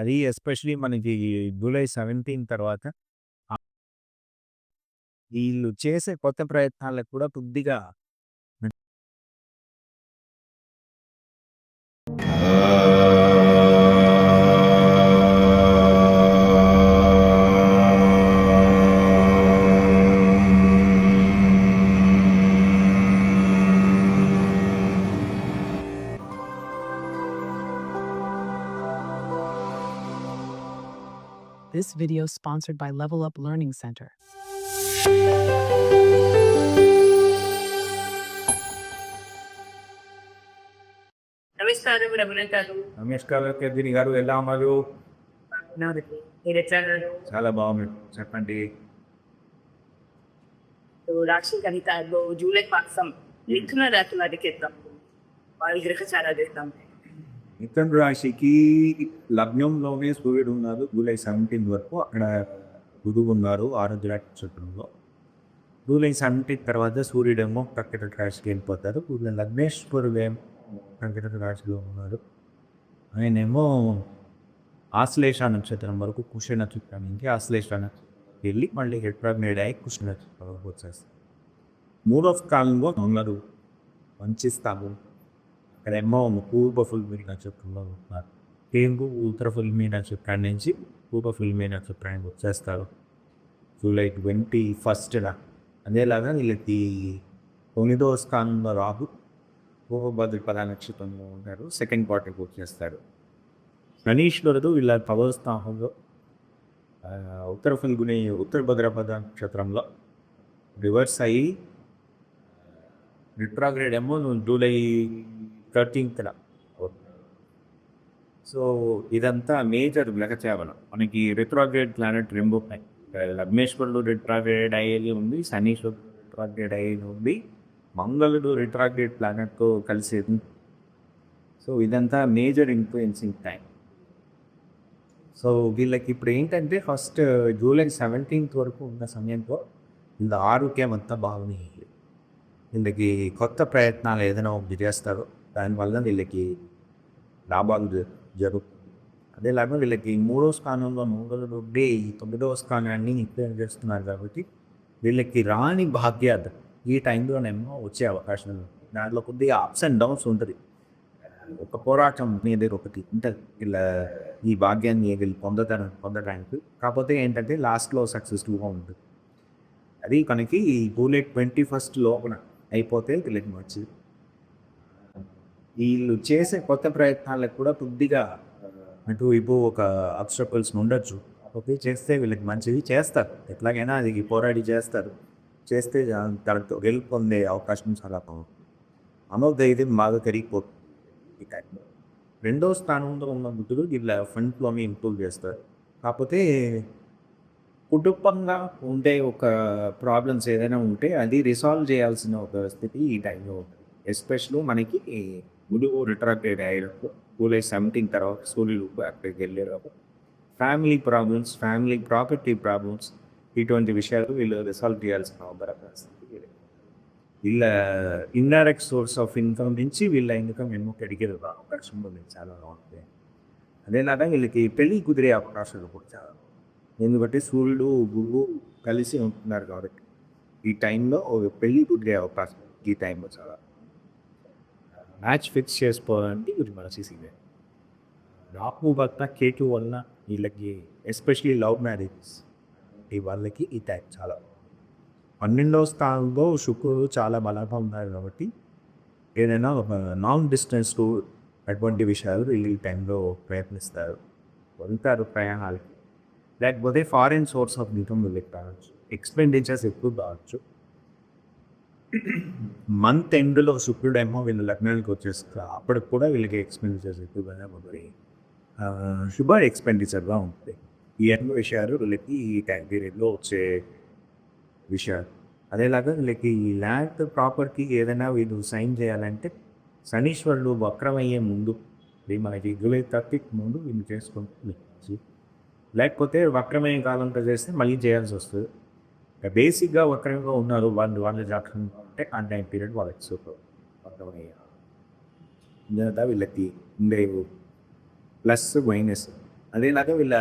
అది ఎస్పెషల్లీ మనకి జూలై 17 తర్వాత వీళ్ళు చేసే కొత్త ప్రయత్నాలకు కూడా కొద్దిగా This video sponsored by Level Up Learning Center. నమస్కారం రమణ గారు నమస్కారం కేదిని గారు ఎలా ఉన్నారు నాది మీరు ఎట్లా ఉన్నారు? చాలా బాగుంది చెప్పండి రాశి గణితాల్లో జూలై మాసం మిథున రాశి వారికి ఇద్దాం వాళ్ళ గ్రహచారాలు చేద్దాం మిథున్ రాశికి లగ్నంలోనే సూర్యుడు ఉన్నారు జూలై సెవెంటీన్ వరకు అక్కడ గురువు ఉన్నారు ఆరోగ్య నక్షత్రంలో. జూలై సెవెంటీన్ తర్వాత సూర్యుడేమో కర్కట రాశికి వెళ్ళిపోతారు జూలై లగ్నేశ్వరుడేమో ఏమో రాశిలో ఉన్నారు ఆయనేమో ఆశ్లేష నక్షత్రం వరకు కుష నక్షత్రం నుంచి ఆశ్లేష నక్షత్రం వెళ్ళి మళ్ళీ హెట్రాగ్నేడ్ అయ్యి కుష నక్షత్రం వచ్చేస్తారు మూడో కాలంలో ఉన్నారు మంచి స్థానం అక్కడేమో పూర్వ ఫిల్మీ నక్షత్రంలో ఉంటున్నారు తెలుగు ఉత్తర ఫిల్మీ నక్షత్రాన్ని నుంచి పూర్వ ఫిల్మీ నక్షత్రానికి వచ్చేస్తారు జూలై ట్వంటీ ఫస్ట్న అదేలాగా వీళ్ళకి తొమ్మిదో స్థానంలో రాహు పూర్వభద్రపద నక్షత్రంలో ఉంటారు. సెకండ్ క్వార్టర్కి వచ్చేస్తారు శనీశ్వరుడు వీళ్ళ పవర్ స్థానంలో ఉత్తర ఫిల్గుని ఉత్తర భద్రపద నక్షత్రంలో రివర్స్ అయ్యి రిట్రాగ్రేడ్ ఏమో జూలై థర్టీన్త్న సో ఇదంతా మేజర్ గ్రహచావనం మనకి రిట్రాగ్రేడ్ ప్లానెట్ రెండు ఉన్నాయి లగ్నేశ్వరుడు రిట్రాగ్రేడ్ అయ్యేది ఉంది శనీశ్వర్ రిట్రాగ్రేడ్ అయ్యేది ఉంది మంగళుడు రిట్రాగ్రేడ్ ప్లానెట్తో కలిసేది సో ఇదంతా మేజర్ ఇన్ఫ్లుయెన్సింగ్ టైం సో వీళ్ళకి ఇప్పుడు ఏంటంటే ఫస్ట్ జూలై సెవెంటీన్త్ వరకు ఉన్న సమయంలో వీళ్ళ ఆరోగ్యం అంతా బాగుంది వీళ్ళకి కొత్త ప్రయత్నాలు ఏదైనా ఒకటి దానివల్ల వీళ్ళకి లాభాలు జ- జరుగుతుంది అదేలాగా వీళ్ళకి మూడో స్థానంలో మూడో నుండి తొమ్మిదవ స్థానాన్ని ఇన్ఫ్లుయెన్స్ చేస్తున్నారు కాబట్టి వీళ్ళకి రాని భాగ్యాలు ఈ టైంలోనేమో వచ్చే అవకాశం దాంట్లో కొద్దిగా అప్స్ అండ్ డౌన్స్ ఉంటుంది. ఒక పోరాటం అనేది ఒకటి ఉంటుంది. ఇలా ఈ భాగ్యాన్ని వీళ్ళు పొందటాను పొందడానికి కాకపోతే ఏంటంటే లాస్ట్లో సక్సెస్ఫుల్గా ఉంటుంది. అది కనుక ఈ ట్వంటీ ఫస్ట్ లోపల అయిపోతే వీళ్ళకి మంచిది. వీళ్ళు చేసే కొత్త ప్రయత్నాలకు కూడా కొద్దిగా అటు ఇటు ఒక అబ్స్ట్రపుల్స్ ఉండొచ్చు. ఓకే చేస్తే వీళ్ళకి మంచిది చేస్తారు. ఎట్లాగైనా అది పోరాడి చేస్తారు. చేస్తే తనకు గెలుపు పొందే అవకాశం చాలా బాగుంది. మనోధైర్యం బాగా పెరిగిపోతుంది ఈ టైంలో రెండో స్థానంలో ఉన్న బుద్ధులు వీళ్ళ ఫ్రంట్లోనే ఇంప్రూవ్ చేస్తారు కాకపోతే కుటుంబంగా ఉండే ఒక ప్రాబ్లమ్స్ ఏదైనా ఉంటే అది రిసాల్వ్ చేయాల్సిన ఒక స్థితి ఈ టైంలో ఉంటుంది ఎస్పెషల్లీ మనకి గురువు రిట్రాక్టెడ్ అయ్యేటప్పుడు జూలై సెవెంటీన్ తర్వాత సూర్యుడు అక్కడికి వెళ్ళేటప్పుడు family problems family property problems ఇటువంటి విషయాలు వీళ్ళు రిసాల్వ్ చేయాల్సిన ఒక పరిస్థితి వీళ్ళ ఇండైరెక్ట్ సోర్స్ ఆఫ్ ఇన్కమ్ నుంచి వీళ్ళ ఇన్కమ్ ఎన్నో పెరిగే అవకాశం ఉంది చాలా బాగుంటుంది అదేలాగా వీళ్ళకి పెళ్ళి కుదిరే అవకాశాలు కూడా చాలా ఎందుకంటే సూర్యుడు గురువు కలిసి ఉంటున్నారు కాబట్టి ఈ టైంలో ఒక పెళ్ళి కుదిరే అవకాశం ఈ టైంలో చాలా మ్యాచ్ ఫిక్స్ చేసుకోవాలంటే ఇది మన సీసీబీ రాహు భక్త కేటు వలన వీళ్ళకి ఎస్పెషలీ లవ్ మ్యారేజెస్. ఈ వాళ్ళకి ఈ టైప్ చాలా. పన్నెండవ స్థానంలో శుక్రుడు చాలా బలంగా ఉన్నారు కాబట్టి ఏదైనా ఒక నాన్ డిస్టెన్స్ అటువంటి విషయాలు వీళ్ళు ఈ టైంలో ప్రయత్నిస్తారు. వెళ్తారు ప్రయాణాలకి. లేకపోతే ఫారిన్ సోర్స్ ఆఫ్ ఇన్కమ్ వెళ్ళి రావచ్చు. ఎక్స్పెండిచర్స్ ఎక్కువ కావచ్చు. మంత్ ఎండ్లో శుక్రుడేమో వీళ్ళు లగ్నానికి వచ్చేస్తా అప్పటికి కూడా వీళ్ళకి ఎక్స్పెండిచర్స్ ఎక్కువగానే ఉంటుంది శుభ ఎక్స్పెండిచర్గా ఉంటుంది ఈ అన్ని విషయాలు వీళ్ళకి ఈ టైం పీరియడ్లో వచ్చే విషయాలు. అదేలాగా వీళ్ళకి ఈ ల్యాండ్ ప్రాపర్టీ ఏదైనా వీళ్ళు సైన్ చేయాలంటే శనీశ్వరుడు వక్రమయ్యే ముందు మనకి జూలై థర్టీకి ముందు వీళ్ళు చేసుకుంటుంది లేకపోతే వక్రమయ్యే కాలంతో చేస్తే మళ్ళీ చేయాల్సి వస్తుంది. బేసిక్గా వక్రంగా ఉన్నారు వాళ్ళు వాళ్ళ జాతకం అంటే ఆ టైం పీరియడ్ వాళ్ళకి సూపర్ వక్రమయ్యే వీళ్ళకి ఉండే ప్లస్ మైనస్ అదేలాగా వీళ్ళ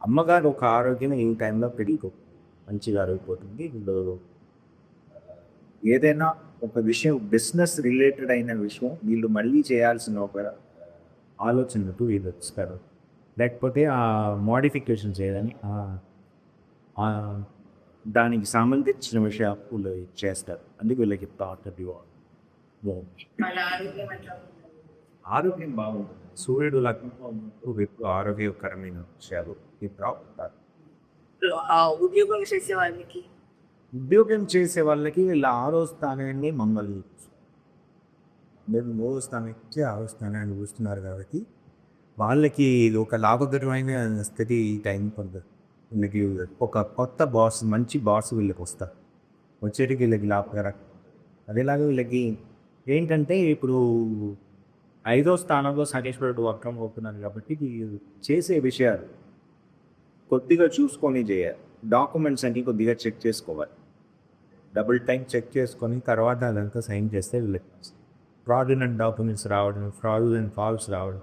అమ్మగారు ఒక ఆరోగ్యం ఈ టైంలో పెరిగిపో మంచిగా అరిగిపోతుంది వీళ్ళు ఏదైనా ఒక విషయం బిజినెస్ రిలేటెడ్ అయిన విషయం వీళ్ళు మళ్ళీ చేయాల్సిన ఒక ఆలోచనకు వీళ్ళు వస్తారు లేకపోతే ఆ మోడిఫికేషన్స్ ఏదని దానికి సంబంధించిన విషయాలు చేస్తారు. అందుకే వీళ్ళకి థాట్ ఆరోగ్యం బాగుంటుంది. సూర్యుడు లగ్నంలో ఉన్నప్పుడు ఎప్పుడు ఆరోగ్యకరమైన విషయాలు ఆ ఉద్యోగం చేసే వాళ్ళకి? ఉద్యోగం చేసే వాళ్ళకి వీళ్ళ ఆరో స్థానాన్ని మమ్మల్ని మేము మూడో స్థానానికి ఆరో స్థానాన్ని చూస్తున్నారు కాబట్టి వాళ్ళకి ఇది ఒక లాభకరమైన స్థితి ఈ టైం పొందదు వీళ్ళకి ఒక కొత్త బాస్ మంచి బాస్ వీళ్ళకి వస్తారు వచ్చేటికి వీళ్ళకి లాభకరం. అదేలాగా వీళ్ళకి ఏంటంటే ఇప్పుడు ఐదో స్థానంలో సతీశ్వరుడు వక్రం అవుతున్నారు కాబట్టి చేసే విషయాలు కొద్దిగా చూసుకొని చేయాలి. డాక్యుమెంట్స్ అన్ని కొద్దిగా చెక్ చేసుకోవాలి. డబుల్ టైం చెక్ చేసుకొని తర్వాత అదంతా సైన్ చేస్తే వీళ్ళకి ఫ్రాడులెంట్ డాక్యుమెంట్స్ రావడం ఫ్రాడులెంట్ ఫాల్స్ రావడం.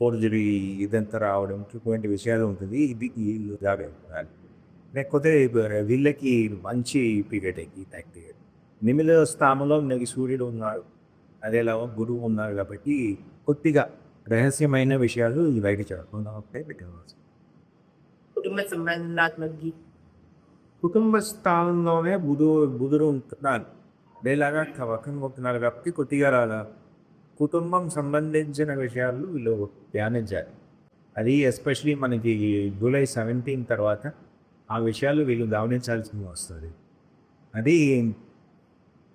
ఫోర్జరీ ఇదంతా రావడం ఇటువంటి విషయాలు ఉంటుంది. ఇది వీళ్ళు జాగ్రత్త లేకపోతే వీళ్ళకి మంచి పీరియడ్ ఈ టైం పీరియడ్. నిమిల స్థానంలో మనకి సూర్యుడు ఉన్నాడు. అదేలా గురువు ఉన్నారు కాబట్టి కొద్దిగా రహస్యమైన విషయాలు బయట ఉంటే పెట్టవచ్చు కుటుంబ సంబంధాత్మకి కుటుంబ స్థానంలోనే బుధు బుధుడు ఉంటున్నారు వేలాగా కవకం ఉంటున్నారు కాబట్టి కొద్దిగా కుటుంబం సంబంధించిన విషయాలు వీళ్ళు ధ్యానించాలి. అది ఎస్పెషలీ మనకి జూలై సెవెంటీన్ తర్వాత ఆ విషయాలు వీళ్ళు గమనించాల్సి వస్తుంది. అది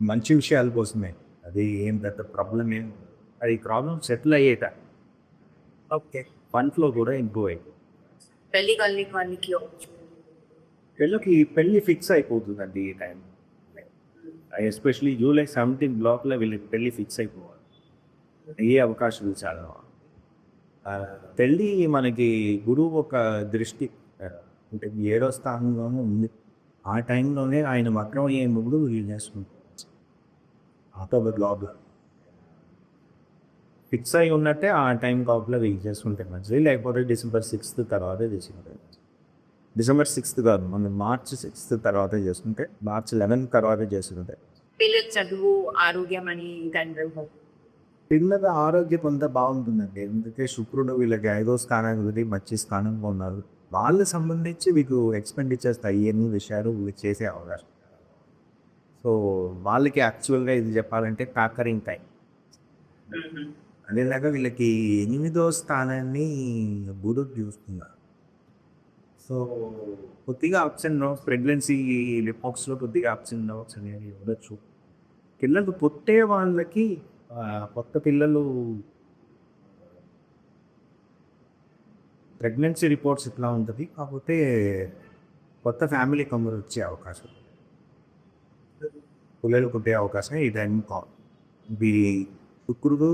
మంచి విషయాల కోసమే. అది ఏం పెద్ద ప్రాబ్లం ఏం అది ప్రాబ్లం సెటిల్ అయ్యేట. ఓకే. ఫండ్లో కూడా ఇంప్రూవ్ అయ్యింది పెళ్ళి కలిగిన వాళ్ళకి వీళ్ళకి పెళ్ళి ఫిక్స్ అయిపోతుందండి ఈ టైం. ఎస్పెషలీ జూలై సెవెంటీన్ బ్లాక్లో వీళ్ళకి పెళ్ళి ఫిక్స్ అయిపోవాలి. ఏ అవకాశాలు చాలా పెళ్ళి మనకి గురువు ఒక దృష్టి. అంటే ఏడో స్థానంలోనే ఉంది. ఆ టైంలోనే ఆయన వక్రం అయ్యే ముగ్గురు వీళ్ళు చేసుకుంటారు. అక్టోబర్ లోపల. ఫిక్స్ అయి ఉన్నట్టే ఆ టైం కాపులో వీల్ చేసుకుంటే మంచిది లేకపోతే డిసెంబర్ సిక్స్త్ తర్వాతే చేసుకుంటే డిసెంబర్ సిక్స్త్ కాదు మనం మార్చ్ సిక్స్త్ తర్వాత చేసుకుంటే మార్చ్ లెవెన్త్ తర్వాత చేసుకుంటే. పిల్లల చదువు ఆరోగ్యం అని తండ్రి పిల్లల ఆరోగ్యం అంతా బాగుంటుందండి. ఎందుకంటే శుక్రుడు వీళ్ళకి ఐదో స్థానానికి మంచి స్థానంలో ఉన్నారు. వాళ్ళకి సంబంధించి మీకు ఎక్స్పెండిచర్స్ అయ్యని విషయాలు చేసే అవకాశం. సో వాళ్ళకి యాక్చువల్గా ఇది చెప్పాలంటే కాకరింగ్ టైం అదేలాగా వీళ్ళకి ఎనిమిదో స్థానాన్ని బుధుడు చూస్తున్నారు. సో కొద్దిగా అప్స్ అండ్ డౌన్స్ ప్రెగ్నెన్సీ రిపోర్ట్స్లో కొద్దిగా అప్స్ అండ్ డౌన్స్ అనేవి ఉండొచ్చు. పిల్లలు పుట్టే వాళ్ళకి కొత్త పిల్లలు ప్రెగ్నెన్సీ రిపోర్ట్స్ ఇట్లా ఉంటుంది. కాకపోతే కొత్త ఫ్యామిలీ కమర్ వచ్చే అవకాశం. పిల్లలు పుట్టే అవకాశం ఈ టైం కావాలి ఇది శుక్రుడు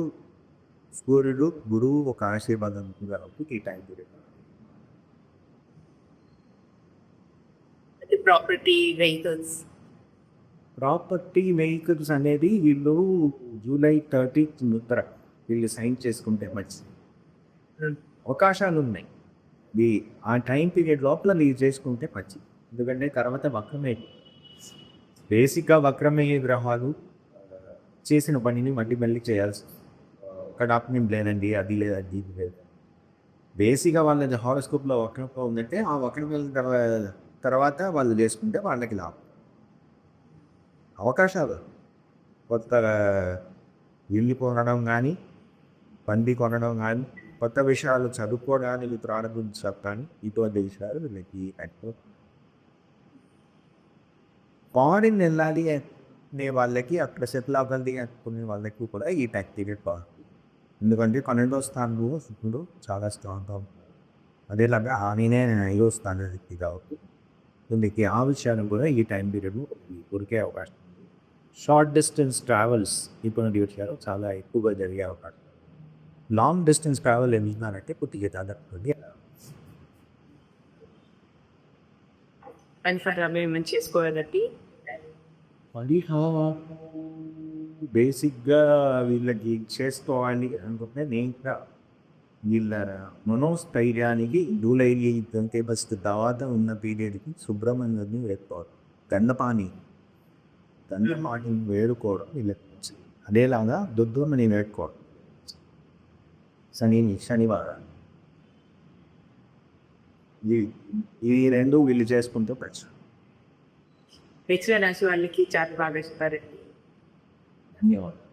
సూర్యుడు గురువు ఒక ఆశీర్వాదం ఉంటుంది కాబట్టి ఈ time period. Property vehicles property vehicles అనేది వీళ్ళు జూలై థర్టీత్ ముద్ర వీళ్ళు సైన్ చేసుకుంటే మంచిది. అవకాశాలు ఉన్నాయి. ఈ ఆ టైం పీరియడ్ లోపల మీరు చేసుకుంటే మంచిది. ఎందుకంటే తర్వాత వక్రమే. బేసిక్గా వక్రమయ్యే గ్రహాలు చేసిన పనిని మళ్ళీ మళ్ళీ చేయాల్సి ఒక డాక్యుమెంట్ లేదండి అది లేదండి ఇది లేదు. బేసిక్గా వాళ్ళ హారోస్కోప్లో వక్రంగా ఉందంటే ఆ వక్రం తర్వా- తర్వాత వాళ్ళు చేసుకుంటే వాళ్ళకి లాభం. అవకాశాలు. కొత్త ఇల్లు కొనడం కానీ బండి కొనడం కానీ కొత్త విషయాలు చదువుకోవడానికి ప్రారంభించడం కానీ ఇటువంటి విషయాలు వీళ్ళకి ఎక్కువ ఫారిన్ వెళ్ళాలి అనే వాళ్ళకి అక్కడ సెటిల్ అవ్వాలి అనుకునే వాళ్ళకి కూడా ఈ టైం పీరియడ్ బాగుంది ఎందుకంటే పన్నెండో స్థానంలో శుక్రుడు చాలా స్ట్రాంగ్గా ఉంటుంది అదేలాగా ఆయనే ఐదో స్థానానికి కాబట్టి దీనికి ఆ విషయాన్ని కూడా ఈ టైం పీరియడ్ ఉరికే అవకాశం. షార్ట్ డిస్టెన్స్ ట్రావెల్స్ ఇటువంటి విషయాలు చాలా ఎక్కువగా జరిగే అవకాశం. లాంగ్ డిస్టెన్స్ ట్రావెల్ ఏమిన్నారంటే కొద్దిగా చేసుకోవాలంటే అది బేసిక్గా వీళ్ళకి చేసుకోవాలి అనుకుంటే నేను కూడా వీళ్ళ మనోస్థైర్యానికి జూలై ట్వంటీ ఫస్ట్ తర్వాత ఉన్న పీరియడ్కి సుబ్రహ్మణ్యుడిని వేసుకోవడం గంధపాని గంధపాని వేడుకోవడం వీళ్ళకి మంచిది. అదేలాగా దుర్గమ్మని వేడుకోవడం. శని శనివారం. ఇవి రెండు వీళ్ళు చేసుకుంటే ప్రశ్న. మిక్స్డ్ రాశి వాళ్ళకి చాలా బాగా ఇస్తారు ధన్యవాదాలు.